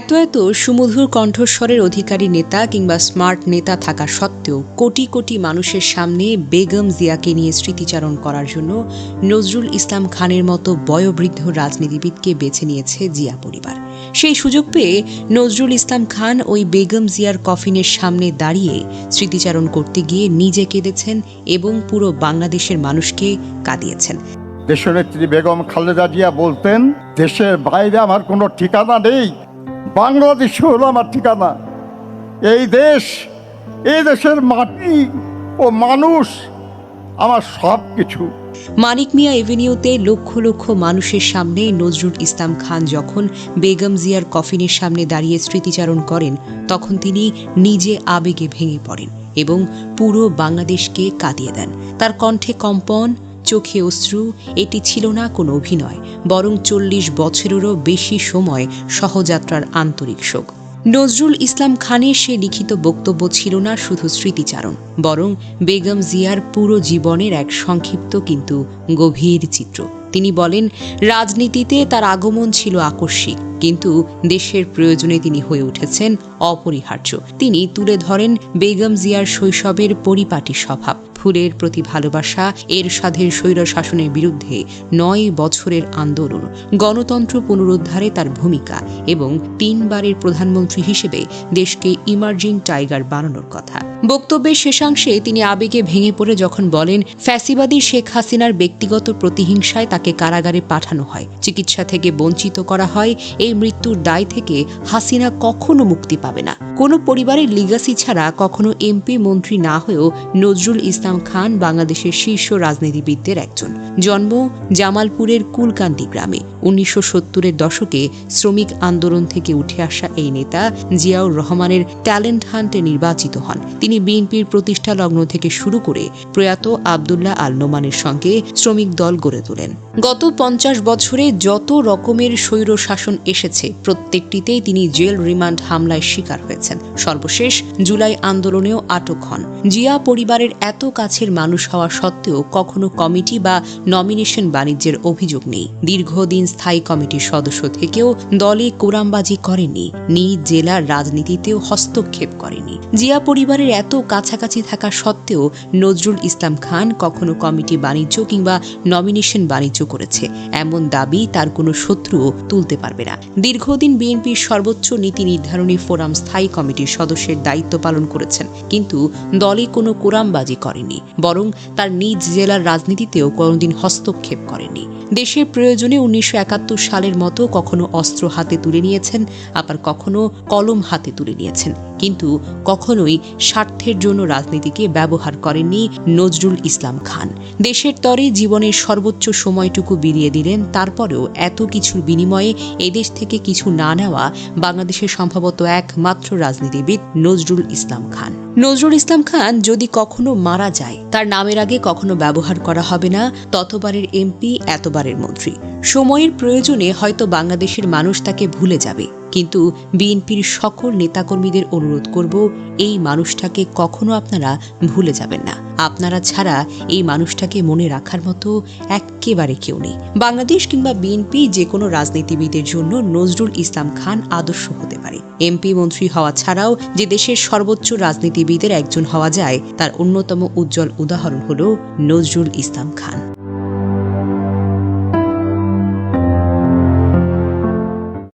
এত এত সুমধুর কণ্ঠস্বরের অধিকারী নেতা কিংবা স্মার্ট নেতা থাকা সত্ত্বেও কোটি কোটি মানুষের সামনে বেগম জিয়াকে নিয়ে স্মৃতিচারণ করার জন্য নজরুল ইসলাম খানের মতো বয়োবৃদ্ধ রাজনীতিবিদকে বেছে নিয়েছে জিয়া পরিবার। সেই সুযোগ পেয়ে নজরুল ইসলাম খান ওই বেগম জিয়ার কফিনের সামনে দাঁড়িয়ে স্মৃতিচারণ করতে গিয়ে নিজে কেঁদেছেন এবং পুরো বাংলাদেশের মানুষকে কাঁদিয়েছেন। দেশনেত্রী বেগম খালেদা জিয়া বলতেন, দেশের বাইরে আমার কোনো ঠিকানা নেই। বাংলাদেশ হলো আমার ঠিকানা। এই দেশ, এই দেশের মাটি ও মানুষ আমার সব কিছু মানিক মিয়া এভিনিউতে লক্ষ লক্ষ মানুষের সামনে নজরুল ইসলাম খান যখন বেগম জিয়ার কফিনের সামনে দাঁড়িয়ে স্মৃতিচারণ করেন, তখন তিনি নিজে আবেগে ভেঙে পড়েন এবং পুরো বাংলাদেশকে কাঁদিয়ে দেন। তার কণ্ঠে কম্পন চোখে অশ্রু, এটি ছিল না কোনো অভিনয়, বরং চল্লিশ বছরেরও বেশি সময় সহযাত্রার আন্তরিক শোক। নজরুল ইসলাম খানের সে লিখিত বক্তব্য ছিল না শুধু স্মৃতিচারণ, বরং বেগম জিয়ার পুরো জীবনের এক সংক্ষিপ্ত কিন্তু গভীর চিত্র। তিনি বলেন, রাজনীতিতে তার আগমন ছিল আকস্মিক, কিন্তু দেশের প্রয়োজনে তিনি হয়ে উঠেছেন অপরিহার্য। তিনি তুলে ধরেন বেগম জিয়ার শৈশবের পরিপাটি স্বভাব। ফুলের প্রতি ভালোবাসা এর সাধের স্বৈর শাসনের বিরুদ্ধে নয় বছরের আন্দোলন, গণতন্ত্র পুনরুদ্ধারে তার ভূমিকা এবং তিনবারের প্রধানমন্ত্রী হিসেবে দেশকে ইমার্জিং টাইগার বানানোর কথা। বক্তব্যের শেষাংশে তিনি আবেগে ভেঙে পড়ে যখন বলেন, ফ্যাসিবাদী শেখ হাসিনার ব্যক্তিগত প্রতিহিংসায় তাকে কারাগারে পাঠানো হয়, চিকিৎসা থেকে বঞ্চিত করা হয়, এই মৃত্যুর দায় থেকে হাসিনা কখনো মুক্তি পাবে না। কোনো পরিবারের লিগাসি ছাড়া কখনো এমপি মন্ত্রী না হয়েও নজরুল ইসলাম খান বাংলাদেশের শীর্ষ রাজনীতিবিদদের একজন। জন্ম জামালপুরের কুলকান্দি গ্রামে। উনিশশো সত্তরের দশকে শ্রমিক আন্দোলন থেকে উঠে আসা এই নেতা জিয়াউর রহমানের ট্যালেন্ট হান্টে নির্বাচিত হন। তিনি বিএনপির প্রতিষ্ঠা লগ্ন থেকে শুরু করে প্রয়াত আবদুল্লাহ আল নোমানের সঙ্গে শ্রমিক দল গড়ে তোলেন। গত পঞ্চাশ বছরে যত রকমের স্বৈর শাসন এসেছে, প্রত্যেকটিতেই তিনি জেল রিমান্ড হামলায় শিকার হয়েছেন। সর্বশেষ, জুলাই আন্দোলনেও আটক হন। জিয়া পরিবারের এত কাছের মানুষ হওয়া সত্ত্বেও কখনো কমিটি বা নমিনেশন বাণিজ্যের অভিযোগ নেই। দীর্ঘদিন স্থায়ী কমিটির সদস্য থেকেও দলে কোরামবাজি করেনি নিজ জেলার রাজনীতিতেও হস্তক্ষেপ করেনি জিয়া পরিবারের এত কাছাকাছি থাকা সত্ত্বেও নজরুল ইসলাম খান কখনো কমিটি বাণিজ্য কিংবা নমিনেশন বাণিজ্য করেছে। এমন দাবি তার কোনো শত্রুও তুলতে পারবে না। দীর্ঘদিন বিএনপির সর্বোচ্চ নীতি নির্ধারণী ফোরাম স্থায়ী কমিটির সদস্যের দায়িত্ব পালন করেছেন। কিন্তু দলে কোনো কোরামবাজি করেনি, বরং তার নিজ জেলার রাজনীতিতেও কোনোদিন হস্তক্ষেপ করেনি। দেশের প্রয়োজনে উনিশশো একাত্তর সালের মতো কখনো অস্ত্র হাতে তুলে নিয়েছেন, আবার কখনো কলম হাতে তুলে নিয়েছেন। কিন্তু কখনোই স্বার্থের জন্য রাজনীতিকে ব্যবহার করেননি নজরুল ইসলাম খান। দেশের তরে জীবনের সর্বোচ্চ সময়টুকু বিলিয়ে দিলেন, তারপরেও এত কিছুর বিনিময়ে এদেশ থেকে কিছু না নেওয়া বাংলাদেশের সম্ভবত একমাত্র রাজনীতিবিদ নজরুল ইসলাম খান। নজরুল ইসলাম খান যদি কখনো মারা যায়, তার নামের আগে কখনো ব্যবহার করা হবে না, ততবারের এমপি, এতবারের মন্ত্রী। সময়ের প্রয়োজনে হয়তো বাংলাদেশের মানুষ তাকে ভুলে যাবে। কিন্তু বিএনপির সকল নেতাকর্মীদের অনুরোধ করব, এই মানুষটাকে কখনো আপনারা ভুলে যাবেন না। আপনারা ছাড়া এই মানুষটাকে মনে রাখার মতো একেবারে কেউ নেই। বাংলাদেশ কিংবা বিএনপি যে কোনো রাজনীতিবিদের জন্য নজরুল ইসলাম খান আদর্শ হতে পারে। এমপি মন্ত্রী হওয়া ছাড়াও যে দেশের সর্বোচ্চ রাজনীতিবিদের একজন হওয়া যায়, তার অন্যতম উজ্জ্বল উদাহরণ হল নজরুল ইসলাম খান।